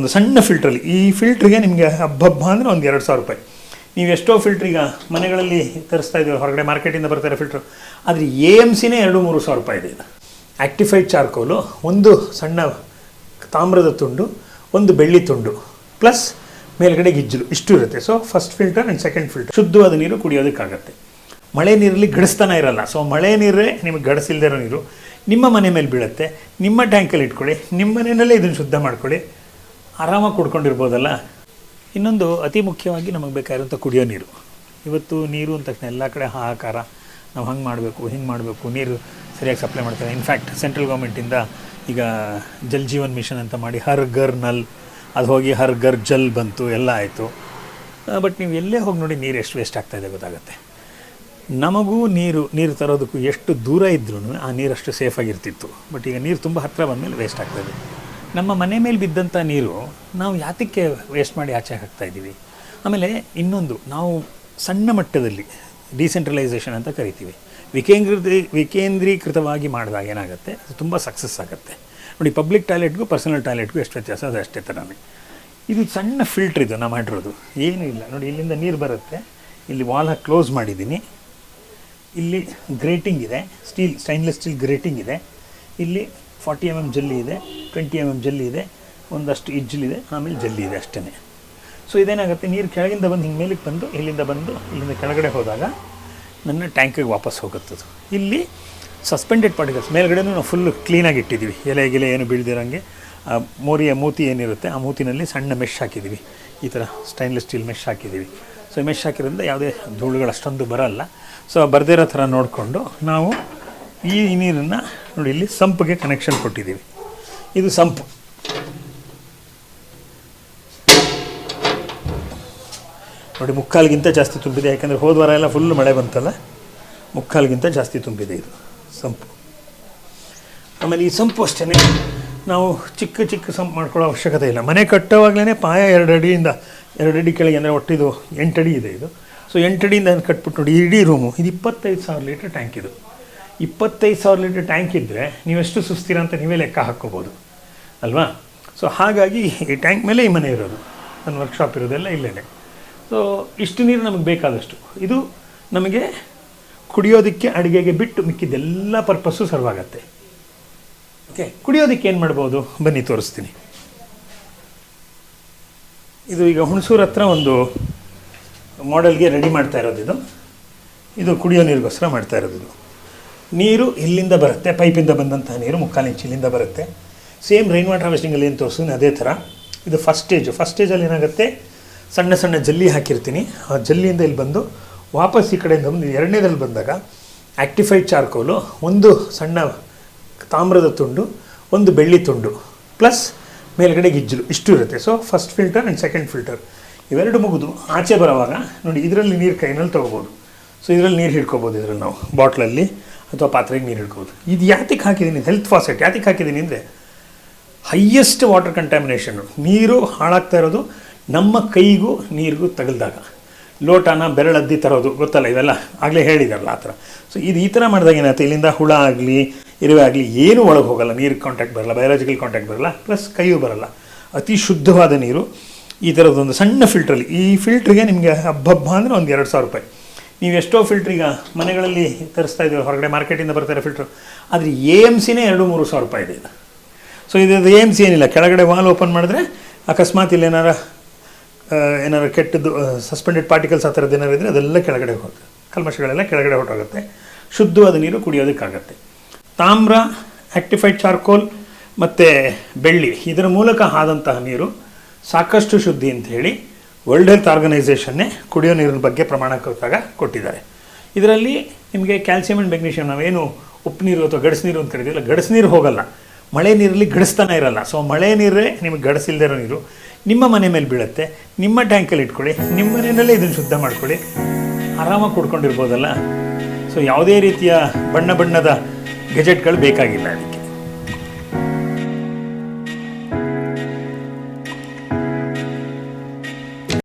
ಒಂದು ಸಣ್ಣ ಫಿಲ್ಟ್ರಲ್ಲಿ ಈ ಫಿಲ್ಟ್ರಿಗೆ ನಿಮಗೆ ಹಬ್ಬಬ್ಬ ಅಂದರೆ ಒಂದು ಎರಡು ಸಾವಿರ ರೂಪಾಯಿ. ನೀವು ಎಷ್ಟೋ ಫಿಲ್ಟ್ರ್ ಈಗ ಮನೆಗಳಲ್ಲಿ ತರಿಸ್ತಾ ಇದ್ದೀವಿ ಹೊರಗಡೆ ಮಾರ್ಕೆಟಿಂದ ಬರ್ತಾರೆ ಫಿಲ್ಟ್ರು ಆದರೆ ಎ ಎಂ ಸಿನೇ ಎರಡು ಮೂರು ಸಾವಿರ ರೂಪಾಯಿ ಇದೆ ಇದು. ಆ್ಯಕ್ಟಿಫೈಡ್ ಚಾರ್ಕೋಲು ಒಂದು ಸಣ್ಣ ತಾಮ್ರದ ತುಂಡು, ಒಂದು ಬೆಳ್ಳಿ ತುಂಡು ಪ್ಲಸ್ ಮೇಲ್ಗಡೆ ಗಿಜ್ಜಲು. ಇಷ್ಟು ಇರುತ್ತೆ. So first filter and second filter ಶುದ್ಧವಾದ ನೀರು ಕುಡಿಯೋದಕ್ಕಾಗತ್ತೆ. ಮಳೆ ನೀರಲ್ಲಿ ಗಡಿಸ್ತಾನೆ ಇರಲ್ಲ. ಸೊ ಮಳೆ ನೀರೇ ನಿಮಗೆ ಗಡಿಸಿಲ್ದೇ ಇರೋ ನೀರು. ನಿಮ್ಮ ಮನೆ ಮೇಲೆ ಬೀಳುತ್ತೆ. ನಿಮ್ಮ ಟ್ಯಾಂಕಲ್ಲಿ ಇಟ್ಕೊಳ್ಳಿ. ನಿಮ್ಮ ಮನೆಯಲ್ಲೇ ಇದನ್ನು ಶುದ್ಧ ಮಾಡ್ಕೊಳ್ಳಿ. ಆರಾಮಾಗಿ ಕುಡ್ಕೊಂಡಿರ್ಬೋದಲ್ಲ? ಇನ್ನೊಂದು ಅತಿ ಮುಖ್ಯವಾಗಿ ನಮಗೆ ಬೇಕಾಗಿರೋಂಥ ಕುಡಿಯೋ ನೀರು. ಇವತ್ತು ನೀರು ಅಂದ ತಕ್ಷಣ ಎಲ್ಲ ಕಡೆ ಹಾಹಾಕಾರ. ನಾವು ಹಂಗೆ ಮಾಡಬೇಕು, ಹಿಂಗೆ ಮಾಡಬೇಕು. ನೀರು ಸರಿಯಾಗಿ ಸಪ್ಲೈ ಮಾಡ್ತಾರೆ. ಇನ್ಫ್ಯಾಕ್ಟ್ ಸೆಂಟ್ರಲ್ ಗೌರ್ಮೆಂಟಿಂದ ಈಗ ಜಲ್ ಜೀವನ್ ಮಿಷನ್ ಅಂತ ಮಾಡಿ ಹರ್ ಗರ್ ನಲ್, ಅದು ಹೋಗಿ ಹರ್ ಗರ್ ಜಲ್ ಬಂತು, ಎಲ್ಲ ಆಯಿತು. ಬಟ್ ನೀವು ಎಲ್ಲೇ ಹೋಗಿ ನೋಡಿ ನೀರು ಎಷ್ಟು ವೇಸ್ಟ್ ಆಗ್ತಾಯಿದೆ ಗೊತ್ತಾಗುತ್ತೆ. ನಮಗೂ ನೀರು ನೀರು ತರೋದಕ್ಕೂ ಎಷ್ಟು ದೂರ ಇದ್ರೂ ಆ ನೀರು ಅಷ್ಟು ಸೇಫಾಗಿರ್ತಿತ್ತು ಬಟ್ ಈಗ ನೀರು ತುಂಬ ಹತ್ತಿರ ಬಂದಮೇಲೆ ವೇಸ್ಟ್ ಆಗ್ತಾಯಿದೆ ನಮ್ಮ ಮನೆ ಮೇಲೆ ಬಿದ್ದಂಥ ನೀರು ನಾವು ಯಾತಕ್ಕೆ ವೇಸ್ಟ್ ಮಾಡಿ ಆಚೆ ಹಾಕ್ತಾ ಇದ್ದೀವಿ? ಆಮೇಲೆ ಇನ್ನೊಂದು, ನಾವು ಸಣ್ಣ ಮಟ್ಟದಲ್ಲಿ ಡಿಸೆಂಟ್ರಲೈಸೇಷನ್ ಅಂತ ಕರಿತೀವಿ. ವಿಕೇಂದ್ರೀ ವಿಕೇಂದ್ರೀಕೃತವಾಗಿ ಮಾಡಿದಾಗ ಏನಾಗುತ್ತೆ? ಅದು ತುಂಬ ಸಕ್ಸಸ್ ಆಗುತ್ತೆ. ನೋಡಿ ಪಬ್ಲಿಕ್ ಟಾಯ್ಲೆಟ್ಗೂ ಪರ್ಸನಲ್ ಟಾಯ್ಲೆಟ್ಗೂ ಎಷ್ಟು ವ್ಯತ್ಯಾಸ ಅದು ಅಷ್ಟೇ ಥರನೇ ಇದು ಸಣ್ಣ ಫಿಲ್ಟ್ರ್ ಇದು ನಾವು ಮಾಡಿರೋದು. ಏನೂ ಇಲ್ಲ. ನೋಡಿ, ಇಲ್ಲಿಂದ ನೀರು ಬರುತ್ತೆ. ಇಲ್ಲಿ ವಾಲ್ ಕ್ಲೋಸ್ ಮಾಡಿದ್ದೀನಿ. ಇಲ್ಲಿ ಗ್ರೇಟಿಂಗ್ ಇದೆ. ಸ್ಟೀಲ್ ಸ್ಟೈನ್ಲೆಸ್ ಸ್ಟೀಲ್ ಗ್ರೇಟಿಂಗ್ ಇದೆ. ಇಲ್ಲಿ ಫಾರ್ಟಿ ಎಂ ಎಂ ಜಲ್ಲಿ ಇದೆ, ಟ್ವೆಂಟಿ ಎಂ ಎಂ ಜಲ್ಲಿ ಇದೆ, ಒಂದಷ್ಟು ಇಜ್ಜಲಿದೆ, ಆಮೇಲೆ ಜಲ್ಲಿ ಇದೆ ಅಷ್ಟೇ ಸೊ ಇದೇನಾಗುತ್ತೆ, ನೀರು ಕೆಳಗಿಂದ ಬಂದು ಹಿಂಗೆ ಮೇಲಕ್ಕೆ ಬಂದು, ಇಲ್ಲಿಂದ ಬಂದು, ಇಲ್ಲಿಂದ ಕೆಳಗಡೆ ಹೋದಾಗ ನನ್ನ ಟ್ಯಾಂಕಿಗೆ ವಾಪಸ್ ಹೋಗುತ್ತದು. ಇಲ್ಲಿ ಸಸ್ಪೆಂಡೆಡ್ ಪಾರ್ಟಿಕಲ್ಸ್ ಮೇಲ್ಗಡೆನೂ ನಾವು ಫುಲ್ಲು ಕ್ಲೀನಾಗಿ ಇಟ್ಟಿದ್ದೀವಿ. ಎಲೆ ಗಿಲೆ ಏನು ಬೀಳ್ದಿರೋಂಗೆ, ಆ, ಮೋರಿಯ ಮೂತಿ ಏನಿರುತ್ತೆ, ಆ ಮೂತಿನಲ್ಲಿ ಸಣ್ಣ ಮೆಶ್ ಹಾಕಿದ್ದೀವಿ. ಈ ಥರ ಸ್ಟೈನ್ಲೆಸ್ ಸ್ಟೀಲ್ ಮೆಶ್ ಹಾಕಿದ್ದೀವಿ. ಸೊ ಮೆಶ್ ಹಾಕಿರೋದ್ರಿಂದ ಯಾವುದೇ ಧೂಳುಗಳು ಅಷ್ಟೊಂದು ಬರಲ್ಲ. ಸೊ ಬರದೇ ಇರೋ ಥರ ನೋಡಿಕೊಂಡು ನಾವು ಈ ನೀರನ್ನು ನೋಡಿ, ಇಲ್ಲಿ ಸಂಪ್ಗೆ ಕನೆಕ್ಷನ್ ಕೊಟ್ಟಿದ್ದೀವಿ. ಇದು ಸಂಪ್. ನೋಡಿ, ಮುಕ್ಕಾಲಿಗಿಂತ ಜಾಸ್ತಿ ತುಂಬಿದೆ, ಯಾಕಂದರೆ ಹೋದ ವಾರ ಎಲ್ಲ ಫುಲ್ ಮಳೆ ಬಂತಲ್ಲ? ಮುಕ್ಕಾಲಿಗಿಂತ ಜಾಸ್ತಿ ತುಂಬಿದೆ ಇದು ಸಂಪು. ಆಮೇಲೆ ಈ ಸಂಪು ಅಷ್ಟೇ ನಾವು ಚಿಕ್ಕ ಚಿಕ್ಕ ಸಂಪ್ ಮಾಡ್ಕೊಳ್ಳೋ ಅವಶ್ಯಕತೆ ಇಲ್ಲ. ಮನೆ ಕಟ್ಟೋವಾಗಲೇ ಪಾಯ ಎರಡು ಅಡಿಯಿಂದ, ಎರಡು ಅಡಿ ಕೆಳಗೆ ಅಂದರೆ ಒಟ್ಟಿದು ಎಂಟು ಅಡಿ ಇದೆ ಇದು. ಸೊ ಎಂಟು ಅಡಿಯಿಂದ ಕಟ್ಬಿಟ್ಟು ನೋಡಿ, ಇಡೀ ರೂಮು ಇದು ಇಪ್ಪತ್ತೈದು ಸಾವಿರ ಲೀಟ್ರ್ ಟ್ಯಾಂಕ್ ಇದು. ಇಪ್ಪತ್ತೈದು ಸಾವಿರ ಲೀಟರ್ ಟ್ಯಾಂಕ್ ಇದ್ದರೆ ನೀವೆಷ್ಟು ಸುಸ್ತೀರ ಅಂತ ನೀವೇ ಲೆಕ್ಕ ಹಾಕ್ಕೋಬೋದು ಅಲ್ವಾ? ಸೊ ಹಾಗಾಗಿ ಈ ಟ್ಯಾಂಕ್ ಮೇಲೆ ಈ ಮನೆ ಇರೋದು. ನನ್ನ ವರ್ಕ್ಶಾಪ್ ಇರೋದೆಲ್ಲ ಇಲ್ಲೇ ಸೊ ಇಷ್ಟು ನೀರು ನಮಗೆ ಬೇಕಾದಷ್ಟು. ಇದು ನಮಗೆ ಕುಡಿಯೋದಕ್ಕೆ ಅಡುಗೆಗೆ ಬಿಟ್ಟು ಮಿಕ್ಕಿದ್ದೆಲ್ಲ ಪರ್ಪಸ್ಸು ಸರ್ವ್ ಆಗುತ್ತೆ. ಓಕೆ ಕುಡಿಯೋದಕ್ಕೆ ಏನು ಮಾಡ್ಬೋದು? ಬನ್ನಿ, ತೋರಿಸ್ತೀನಿ. ಇದು ಈಗ ಹುಣಸೂರು ಹತ್ರ ಒಂದು ಮಾಡೆಲ್ಗೆ ರೆಡಿ ಮಾಡ್ತಾ ಇರೋದು ಇದು. ಇದು ಕುಡಿಯೋ ನೀರಿಗೋಸ್ಕರ ಮಾಡ್ತಾ ಇರೋದು ಇದು. ನೀರು ಇಲ್ಲಿಂದ ಬರುತ್ತೆ, ಪೈಪಿಂದ ಬಂದಂತಹ ನೀರು ಮುಕ್ಕಾಲು ಇಂಚು ಇಲ್ಲಿಂದ ಬರುತ್ತೆ. ಸೇಮ್ ರೈನ್ ವಾಟರ್ ಹಾರ್ವೆಸ್ಟಿಂಗಲ್ಲಿ ಏನು ತೋರಿಸ್ತೀನಿ ಅದೇ ಥರ ಇದು ಫಸ್ಟ್ ಸ್ಟೇಜ್ ಫಸ್ಟ್ ಸ್ಟೇಜಲ್ಲಿ ಏನಾಗುತ್ತೆ, ಸಣ್ಣ ಸಣ್ಣ ಜಲ್ಲಿ ಹಾಕಿರ್ತೀನಿ. ಆ ಜಲ್ಲಿಯಿಂದ ಇಲ್ಲಿ ಬಂದು ವಾಪಸ್ ಈ ಕಡೆಯಿಂದ ಬಂದು ಎರಡನೇದಲ್ಲಿ ಬಂದಾಗ ಆ್ಯಕ್ಟಿಫೈಡ್ ಚಾರ್ಕೋಲು ಒಂದು ಸಣ್ಣ ತಾಮ್ರದ ತುಂಡು, ಒಂದು ಬೆಳ್ಳಿ ತುಂಡು ಪ್ಲಸ್ ಮೇಲ್ಗಡೆ ಗಿಜ್ಜಲು, ಇಷ್ಟು ಇರುತ್ತೆ. So first filter and second filter ಇವೆರಡು ಮುಗಿದು ಆಚೆ ಬರೋವಾಗ, ನೋಡಿ, ಇದರಲ್ಲಿ ನೀರು ಕೈನಲ್ಲಿ ತೊಗೋಬೋದು. ಸೊ ಇದರಲ್ಲಿ ನೀರು ಹಿಡ್ಕೋಬೋದು ಇದರಲ್ಲಿ ನಾವು ಬಾಟ್ಲಲ್ಲಿ ಅಥವಾ ಪಾತ್ರೆಗೆ ನೀರು ಹಿಡ್ಕೋದು ಇದು ಯಾತಕ್ಕೆ ಹಾಕಿದ್ದೀನಿ? ಹೆಲ್ತ್ ಫಾಸೆಟ್ ಯಾತಕ್ಕೆ ಹಾಕಿದ್ದೀನಿ ಅಂದರೆ ಹೈಯೆಸ್ಟ್ ವಾಟರ್ ಕಂಟ್ಯಾಮಿನೇಷನ್ನು ನೀರು ಹಾಳಾಗ್ತಾ ಇರೋದು ನಮ್ಮ ಕೈಗೂ ನೀರಿಗೂ ತಗಲ್ದಾಗ. ಲೋಟನ ಬೆರಳದ್ದಿ ತರೋದು, ಗೊತ್ತಲ್ಲ? ಇವೆಲ್ಲ ಆಗಲೇ ಹೇಳಿದಾರಲ್ಲ ಆ ಥರ. ಸೊ ಇದು ಈ ಥರ ಮಾಡಿದಾಗ ಏನಾಯ್ತು? ಇಲ್ಲಿಂದ ಹುಳ ಆಗಲಿ, ಇರುವೆ ಆಗಲಿ, ಏನೂ ಒಳಗೆ ಹೋಗಲ್ಲ. ನೀರು ಕಾಂಟ್ಯಾಕ್ಟ್ ಬರಲ್ಲ ಬಯಾಲಜಿಕಲ್ ಕಾಂಟ್ಯಾಕ್ಟ್ ಬರಲ್ಲ ಪ್ಲಸ್ ಕೈಯೂ ಬರಲ್ಲ. ಅತಿ ಶುದ್ಧವಾದ ನೀರು ಈ ಥರದ್ದೊಂದು ಸಣ್ಣ ಫಿಲ್ಟ್ರಲ್ಲಿ ಈ ಫಿಲ್ಟ್ರಿಗೆ ನಿಮಗೆ ಹಬ್ಬ ಅಂದರೆ ಒಂದು ಎರಡು ಸಾವಿರ ರೂಪಾಯಿ. ನೀವು ಎಷ್ಟೋ ಫಿಲ್ಟ್ರ್ ಈಗ ಮನೆಗಳಲ್ಲಿ ತರಿಸ್ತಾ ಇದ್ದೀವಿ ಹೊರಗಡೆ ಮಾರ್ಕೆಟಿಂದ ಬರ್ತಾರೆ ಫಿಲ್ಟ್ರ್ ಆದರೆ ಎ ಎಂ ಸಿನೇ ಎರಡು ಮೂರು ಸಾವಿರ ರೂಪಾಯಿ ಇದೆ. ಇದು ಸೊ ಇದು ಎ ಎಂ ಸಿ ಏನಿಲ್ಲ, ಕೆಳಗಡೆ ವಾಲ್ ಓಪನ್ ಮಾಡಿದ್ರೆ ಅಕಸ್ಮಾತ್ ಇಲ್ಲಿ ಏನಾರ ಏನಾರು ಕೆಟ್ಟದ್ದು ಸಸ್ಪೆಂಡೆಡ್ ಪಾರ್ಟಿಕಲ್ಸ್ ಆ ಥರದ್ದು ಏನಾರು ಇದ್ದರೆ ಅದೆಲ್ಲ ಕೆಳಗಡೆ ಹೋಗುತ್ತೆ. ಕಲ್ಮಶಗಳೆಲ್ಲ ಕೆಳಗಡೆ ಹೊರಟೋಗುತ್ತೆ. ಶುದ್ಧವಾದ ನೀರು ಕುಡಿಯೋದಕ್ಕಾಗತ್ತೆ. ತಾಮ್ರ ಆ್ಯಕ್ಟಿಫೈಡ್ ಚಾರ್ಕೋಲ್ ಮತ್ತು ಬೆಳ್ಳಿ, ಇದರ ಮೂಲಕ ಆದಂತಹ ನೀರು ಸಾಕಷ್ಟು ಶುದ್ಧಿ ಅಂತ ಹೇಳಿ ವರ್ಲ್ಡ್ ಹೆಲ್ತ್ ಆರ್ಗನೈಸೇಷನ್ನೇ ಕುಡಿಯೋ ನೀರಿನ ಬಗ್ಗೆ ಪ್ರಮಾಣ ಕೊಟ್ಟಾಗ ಕೊಟ್ಟಿದ್ದಾರೆ. ಇದರಲ್ಲಿ ನಿಮಗೆ ಕ್ಯಾಲ್ಸಿಯಂ ಆ್ಯಂಡ್ ಮೆಗ್ನೀಷಿಯಂ ನಾವೇನು ಉಪ್ಪು ನೀರು ಅಥವಾ ಗಡಸು ನೀರು ಅಂತ ಕರಿತೀವಲ್ಲ, ಗಡಸು ನೀರು ಹೋಗಲ್ಲ. ಮಳೆ ನೀರಲ್ಲಿ ಗಡಿಸ್ತಾನೆ ಇರಲ್ಲ. ಸೊ ಮಳೆ ನೀರೇ ನಿಮಗೆ ಗಡಿಸಿಲ್ದೇ ಇರೋ ನೀರು. ನಿಮ್ಮ ಮನೆ ಮೇಲೆ ಬೀಳುತ್ತೆ. ನಿಮ್ಮ ಟ್ಯಾಂಕಲ್ಲಿ ಇಟ್ಕೊಳ್ಳಿ. ನಿಮ್ಮ ಮನೆಯಲ್ಲೇ ಇದನ್ನು ಶುದ್ಧ ಮಾಡ್ಕೊಳ್ಳಿ. ಆರಾಮಾಗಿ ಕುಡ್ಕೊಂಡಿರ್ಬೋದಲ್ಲ. ಸೊ ಯಾವುದೇ ರೀತಿಯ ಬಣ್ಣ ಬಣ್ಣದ ಗೆಜೆಟ್ಗಳು ಬೇಕಾಗಿಲ್ಲ